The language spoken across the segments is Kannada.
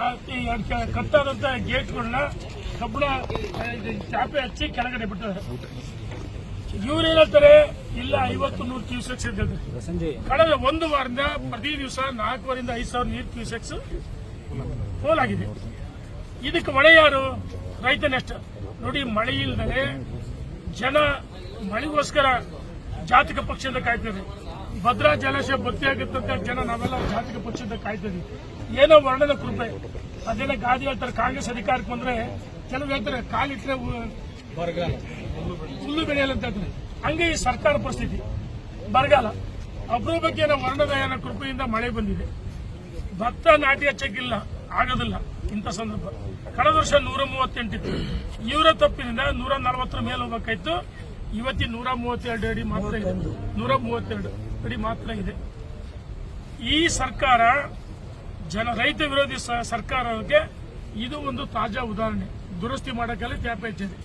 ಆ, ಈ ಕ- ಕಟ್ಟಾದಂತ ಗೇಟ್ಗಳನ್ನ ಕಬ್ಬಣ ಚಾಪೆ ಹಚ್ಚಿ ಕೆಳಗಡೆ ಬಿಟ್ಟಿದ್ದಾರೆ. ಇವ್ರು ಹೇಳ್ತಾರೆ ಇಲ್ಲ ಐವತ್ತು ನೂರು ಕ್ಯೂಸೆಕ್ಸ್ ಹೇಳ್ತಾರೆ. ಕಳೆದ ಒಂದು ವಾರದಿಂದ ಪ್ರತಿ ದಿವಸ ನಾಲ್ಕುವರಿಂದ ಐದು ಸಾವಿರ ನೀರು ಕ್ಯೂಸೆಕ್ಸ್ ಪೋಲಾಗಿದೆ ಇದಕ್ಕೆ ಮಳೆ ಯಾರು? ರೈತನಷ್ಟ ನೋಡಿ ಮಳೆ ಇಲ್ಲದೆ ಜನ ಮಳೆಗೋಸ್ಕರ ಜಾತಕ ಪಕ್ಷದಿಂದ ಕಾಯ್ತಾರೆ ಭದ್ರಾ ಜಲಾಶಯ ಭರ್ತಿ ಆಗುತ್ತಂತ ಜನ ನಾವೆಲ್ಲ ಜಾತಕ ಪಕ್ಷದ ಕಾಯ್ತೀವಿ ಏನೋ ವರ್ಣನ ಕೃಪೆ. ಅದೇನೋ ಗಾದಿ ಹೇಳ್ತಾರೆ ಕಾಂಗ್ರೆಸ್ ಅಧಿಕಾರಕ್ಕೆ ಬಂದ್ರೆ ಕೆಲವು ಹೇಳ್ತಾರೆ ಕಾಲಿಟ್ಟರೆ ಬರಗಾಲ. ಹುಲ್ಲು ಬೆಳೆಯಲ್ಲ ಅಂತ ಹೇಳ್ತಾರೆ. ಹಂಗೆ ಈ ಸರ್ಕಾರ ಪರಿಸ್ಥಿತಿ. ಬರಗಾಲ. ಅಪರೂಪಕ್ಕೆ ಏನೋ ವರ್ಣದಯನ ಕೃಪೆಯಿಂದ ಮಳೆ ಬಂದಿದೆ. ಭತ್ತ ನಾಟಿ ಹಚ್ಚಕ್ಕಿಲ್ಲ ಆಗೋದಿಲ್ಲ ಇಂಥ ಸಂದರ್ಭ. ಕಳೆದ ವರ್ಷ ನೂರ ಮೂವತ್ತೆಂಟಿತ್ತು. ಇವರ ತಪ್ಪಿನಿಂದ ನೂರ ನಲವತ್ತರ ಮೇಲೆ ಹೋಗಬೇಕಾಯ್ತು ಇವತ್ತಿನ ನೂರ ಮೂವತ್ತೆರಡು ಅಡಿ ಮಾತ್ರ ಇದೆ. ನೂರ ಮೂವತ್ತೆರಡು. ಅಡಿ ಮಾತ್ರ ಇದೆ. ಈ ಸರ್ಕಾರ, ಜನ, ರೈತ ವಿರೋಧಿ ಸರ್ಕಾರಕ್ಕೆ ಇದು ಒಂದು ತಾಜಾ ಉದಾಹರಣೆ. ದುರಸ್ತಿ ಮಾಡೋಕ್ಕೆಲ್ಲ ತ್ಯಾಪ ಹೆಚ್ಚಿದೆ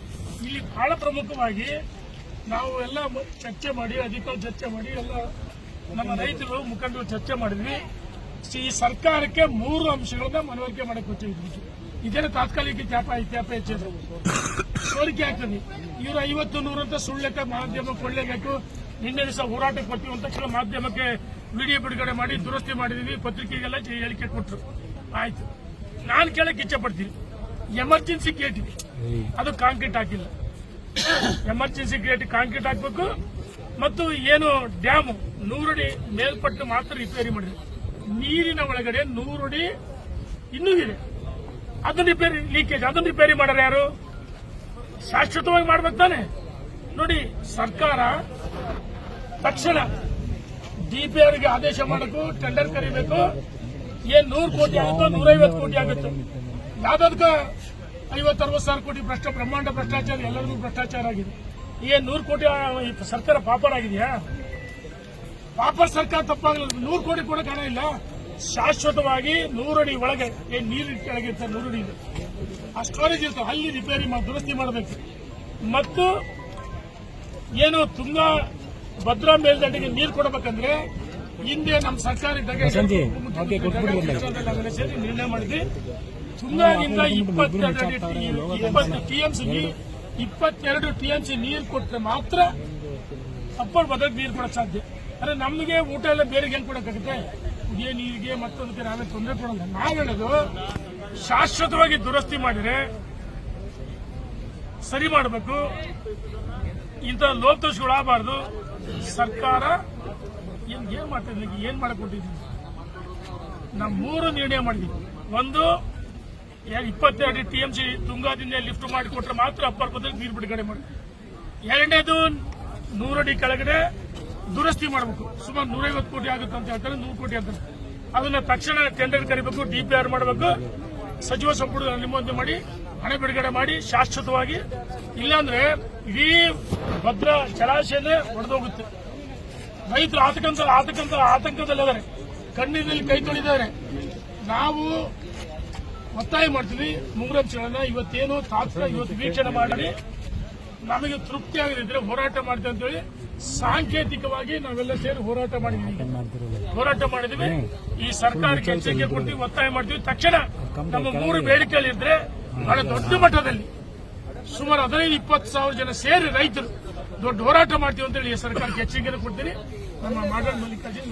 ಇಲ್ಲಿ ಬಹಳ ಪ್ರಮುಖವಾಗಿ ನಾವು ಎಲ್ಲ ಚರ್ಚೆ ಮಾಡಿ ಅಧಿಕಾರಿ ಚರ್ಚೆ ಮಾಡಿ, ಎಲ್ಲ ನಮ್ಮ ರೈತರು ಮುಖಂಡರು ಚರ್ಚೆ ಮಾಡಿದ್ವಿ. ಈ ಸರ್ಕಾರಕ್ಕೆ ಮೂರು ಅಂಶಗಳನ್ನ ಮನವರಿಕೆ ಮಾಡಕ್ಕೆ ಹೊಚ್ಚಿದ್ವಿ ಇದೇನು ತಾತ್ಕಾಲಿಕ ತ್ಯಾಪ ತ್ಯಾಪ ಹೆಚ್ಚಿದೆ ಸೋರಿಕೆ ಆಗ್ತದೆ ಇವರು ಐವತ್ತು ನೂರಂತ ಸುಳ್ಳೆಕ್ಕ ಮಾಧ್ಯಮ ಕೊಳ್ಳೇಬೇಕು ನಿನ್ನೆ ದಿವಸ ಹೋರಾಟಕ್ಕೆ ಬರ್ತೀವಿ ಅಂತ ಕೆಲವು ಮಾಧ್ಯಮಕ್ಕೆ ವಿಡಿಯೋ ಬಿಡುಗಡೆ ಮಾಡಿ ದುರಸ್ತಿ ಮಾಡಿದೀವಿ, ಪತ್ರಿಕೆಗೆಲ್ಲ ಹೇಳಿಕೆ ಕೊಟ್ಟರು ಆಯ್ತು. ನಾನು ಕೇಳಕ್ಕೆ ಇಚ್ಛೆ ಪಡ್ತೀನಿ. ಎಮರ್ಜೆನ್ಸಿ ಗೇಟ್ ಇದೆ. ಅದು ಕಾಂಕ್ರೀಟ್ ಹಾಕಿಲ್ಲ. ಎಮರ್ಜೆನ್ಸಿ ಗೇಟ್ ಕಾಂಕ್ರೀಟ್ ಹಾಕಬೇಕು. ಮತ್ತು ಏನು ಡ್ಯಾಮ್ ನೂರಡಿ ಮೇಲ್ಪಟ್ಟು ಮಾತ್ರ ರಿಪೇರಿ ಮಾಡಿದೆ. ನೀರಿನ ಒಳಗಡೆ ನೂರಡಿ ಇನ್ನೂ ಇದೆ. ಅದನ್ನ ರಿಪೇರಿ ಲೀಕೇಜ್ ಅದನ್ನ ರಿಪೇರಿ ಮಾಡ್ಯಾರ ಯಾರು? ಶಾಶ್ವತವಾಗಿ ಮಾಡ್ಬೇಕು ತಾನೆ. ನೋಡಿ, ಸರ್ಕಾರ ತಕ್ಷಣ ಡಿಪಿಆರ್ಗೆ ಆದೇಶ ಮಾಡಬೇಕು ಟೆಂಡರ್ ಕರಿಬೇಕು. ಏನ್ ನೂರು ಕೋಟಿ ಆಗುತ್ತೋ ನೂರೈವತ್ತು ಕೋಟಿ ಆಗುತ್ತೆ. ಯಾವ್ದಕ್ಕ ಐವತ್ತು ಅರವತ್ತು ಸಾವಿರ ಕೋಟಿ ಭ್ರಷ್ಟ ಬ್ರಹ್ಮಾಂಡ ಭ್ರಷ್ಟಾಚಾರ, ಎಲ್ಲರಿಗೂ ಭ್ರಷ್ಟಾಚಾರ ಆಗಿದೆ. ಏನ್ ನೂರು ಕೋಟಿ ಸರ್ಕಾರ ಪಾಪರ್ ಆಗಿದೆಯಾ? ಪಾಪರ್ ಸರ್ಕಾರ ತಪ್ಪಾಗಲ್ಲ. ನೂರು ಕೋಟಿ ಕೂಡ ಕಾಣ ಇಲ್ಲ. ಶಾಶ್ವತವಾಗಿ ನೂರಡಿ ಒಳಗೆ ಏನ್ ನೀರು ಕೆಳಗಿರ್ತಾರೆ ನೂರಡಿ ಆ ಸ್ಟೋರೇಜ್ ಇರ್ತವೆ ಅಲ್ಲಿ ರಿಪೇರಿ ದುರಸ್ತಿ ಮಾಡಬೇಕು. ಮತ್ತು ಏನು ತುಂಗಾ ಭದ್ರಾ ಮೇಲ್ದಂಡೆಗೆ ನೀರು ಕೊಡಬೇಕಂದ್ರೆ ಹಿಂದೆ ನಮ್ಮ ಸರ್ಕಾರ ಇದ್ದಾಗ ಸೇರಿ ನಿರ್ಣಯ ಮಾಡಿದ್ವಿ. ತುಂಗಾದಿಂದ ಇಪ್ಪತ್ತೆರಡು ಟಿ ಇಪ್ಪತ್ತು ಟಿಎಂಸಿ ಇಪ್ಪತ್ತೆರಡು ಟಿಎಂಸಿ ನೀರು ಕೊಟ್ಟರೆ ಮಾತ್ರ ಅಪ್ಪರ್ ಬದಲಿಗೆ ನೀರು ಕೊಡಕ್ ಸಾಧ್ಯ. ಅಂದ್ರೆ ನಮಗೆ ಊಟ ಎಲ್ಲ ಬೇರೆ ಹೆಂಗ್ ಕೊಡಕ್ಕಾಗುತ್ತೆ? ಕುಡಿಯೋ ನೀರಿಗೆ ಮತ್ತೊಂದಕ್ಕೆ ನಾವೇ ತೊಂದರೆ ಕೊಡಲ್ಲ. ನಾವ್ ಹೇಳೋದು ಶಾಶ್ವತವಾಗಿ ದುರಸ್ತಿ ಮಾಡಿದ್ರೆ ಸರಿ ಮಾಡಬೇಕು. ಇಂಥ ಲೋಪದೋಷಗಳು ಆಗಬಾರ್ದು. ಸರ್ಕಾರ ಏನ್ ಏನ್ ಮಾಡ್ತಿದ್ವಿ ಏನ್ ಮಾಡಿಕೊಟ್ಟಿದ್ದೀನಿ ನಾ ನಾವು ಮೂರು ನಿರ್ಣಯ ಮಾಡಿದ್ವಿ ಒಂದು ಇಪ್ಪತ್ತೆರಡು ಟಿಎಂಸಿ ತುಂಗಾದಿಂದ ಲಿಫ್ಟ್ ಮಾಡಿ ಕೊಟ್ರೆ ಮಾತ್ರ ಅಪ್ಪರ್ ಬದಲಿಗೆ ನೀರು ಬಿಡುಗಡೆ ಮಾಡಿ, ಎರಡನೇದು ನೂರಡಿ ಕೆಳಗಡೆ ದುರಸ್ತಿ ಮಾಡಬೇಕು. ಸುಮಾರು ನೂರೈವತ್ತು ಕೋಟಿ ಆಗುತ್ತೆ ಅಂತ ಹೇಳ್ತಾರೆ, ನೂರು ಕೋಟಿ ಅಂತಾರೆ ಅದನ್ನ ತಕ್ಷಣ ಟೆಂಡರ್ ಕರಿಬೇಕು ಡಿಪಿಆರ್ ಮಾಡಬೇಕು. ಸಚಿವ ಸಂಪುಟ ಅನುಮೋದನೆ ಮಾಡಿ. ಹಣ ಬಿಡುಗಡೆ ಮಾಡಿ ಶಾಶ್ವತವಾಗಿ, ಇಲ್ಲಾಂದ್ರೆ ಇಡೀ ಭದ್ರಾ ಜಲಾಶಯನೇ ಒಡೆದೋಗುತ್ತೆ. ರೈತರು ಆತಂಕ ಆತಂಕ ಆತಂಕದಲ್ಲಿದ್ದಾರೆ. ಕಣ್ಣೀರಿನಲ್ಲಿ ಕೈ ತೊಳಿದಾರೆ ನಾವು ಒತ್ತಾಯ ಮಾಡ್ತೀವಿ ಮೂರಂಶಗಳನ್ನ ಇವತ್ತೇನು ತಾತ್ಕಾಲಿಕ ಇವತ್ತು ವೀಕ್ಷಣೆ ಮಾಡಿ ನಮಗೆ ತೃಪ್ತಿ ಆಗದಿದ್ರೆ ಹೋರಾಟ ಮಾಡ್ತೀವಿ ಅಂತೇಳಿ ಸಾಂಕೇತಿಕವಾಗಿ ನಾವೆಲ್ಲ ಸೇರಿ ಹೋರಾಟ ಮಾಡಿದ್ವಿ ಹೋರಾಟ ಮಾಡಿದ್ವಿ ಈ ಸರ್ಕಾರಕ್ಕೆ ಎಚ್ಚರಿಕೆ ಕೊಡ್ತೀವಿ ಒತ್ತಾಯ ಮಾಡ್ತೀವಿ. ತಕ್ಷಣ ನಮ್ಮ ಮೂರು ಬೇಡಿಕೆಗಳಿದ್ರೆ ಬಹಳ ದೊಡ್ಡ ಮಟ್ಟದಲ್ಲಿ ಸುಮಾರು ಹದಿನೈದು, ಇಪ್ಪತ್ತು ಸಾವಿರ ಜನ ಸೇರಿ ರೈತರು ದೊಡ್ಡ ಹೋರಾಟ ಮಾಡ್ತೀವಿ ಅಂತೇಳಿ ಈ ಸರ್ಕಾರಕ್ಕೆ ಎಚ್ಚರಿಕೆ ಕೊಡ್ತೀನಿ. ನಮ್ಮ ಮಾಡಲ್ ಮಲ್ಲಿಕಾರ್ಜುನ್